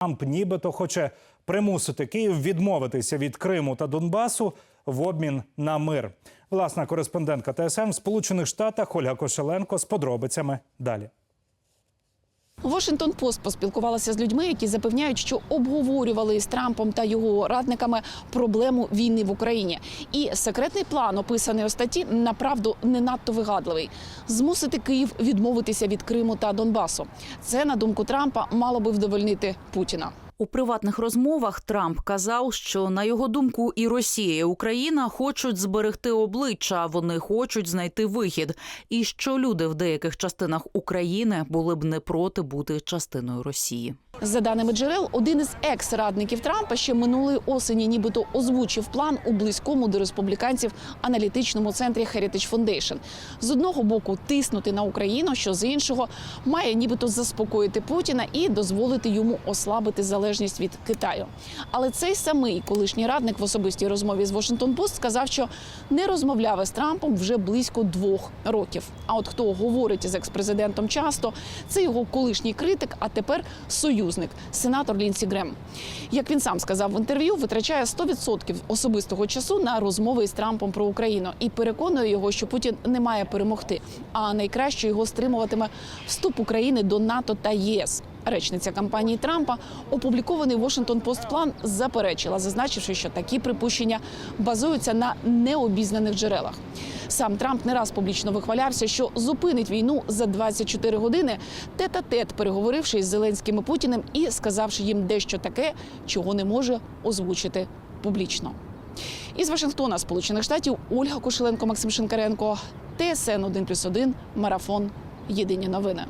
Трамп нібито хоче примусити Київ відмовитися від Криму та Донбасу в обмін на мир. Власна кореспондентка ТСН в Сполучених Штатах Ольга Кошеленко з подробицями далі. Washington Post поспілкувалася з людьми, які запевняють, що обговорювали з Трампом та його радниками проблему війни в Україні. І секретний план, описаний у статті, направду не надто вигадливий: змусити Київ відмовитися від Криму та Донбасу. Це на думку Трампа мало би вдовольнити Путіна. У приватних розмовах Трамп казав, що на його думку і Росія, і Україна хочуть зберегти обличчя, вони хочуть знайти вихід, і що люди в деяких частинах України були б не проти бути частиною Росії. За даними джерел, один із екс-радників Трампа ще минулої осені, нібито озвучив план у близькому до республіканців аналітичному центрі Heritage Foundation. З одного боку тиснути на Україну, що з іншого має нібито заспокоїти Путіна і дозволити йому ослабити залежність від Китаю. Але цей самий колишній радник в особистій розмові з Washington Post сказав, що не розмовляв із Трампом вже близько двох років. А от хто говорить із експрезидентом часто, це його колишній критик, а тепер союзник, сенатор Лінсі Грем. Як він сам сказав в інтерв'ю, витрачає 100% особистого часу на розмови із Трампом про Україну і переконує його, що Путін не має перемогти, а найкраще його стримуватиме вступ України до НАТО та ЄС. Речниця кампанії Трампа, опублікований Washington Post план, заперечила, зазначивши, що такі припущення базуються на необізнаних джерелах. Сам Трамп не раз публічно вихвалявся, що зупинить війну за 24 години, тет-а-тет переговоривши із Зеленським і Путіним і сказавши їм дещо таке, чого не може озвучити публічно. Із Вашингтона, Сполучених Штатів, Ольга Кошеленко, Максим Шинкаренко, ТСН 1+,1, Марафон. Єдині новини.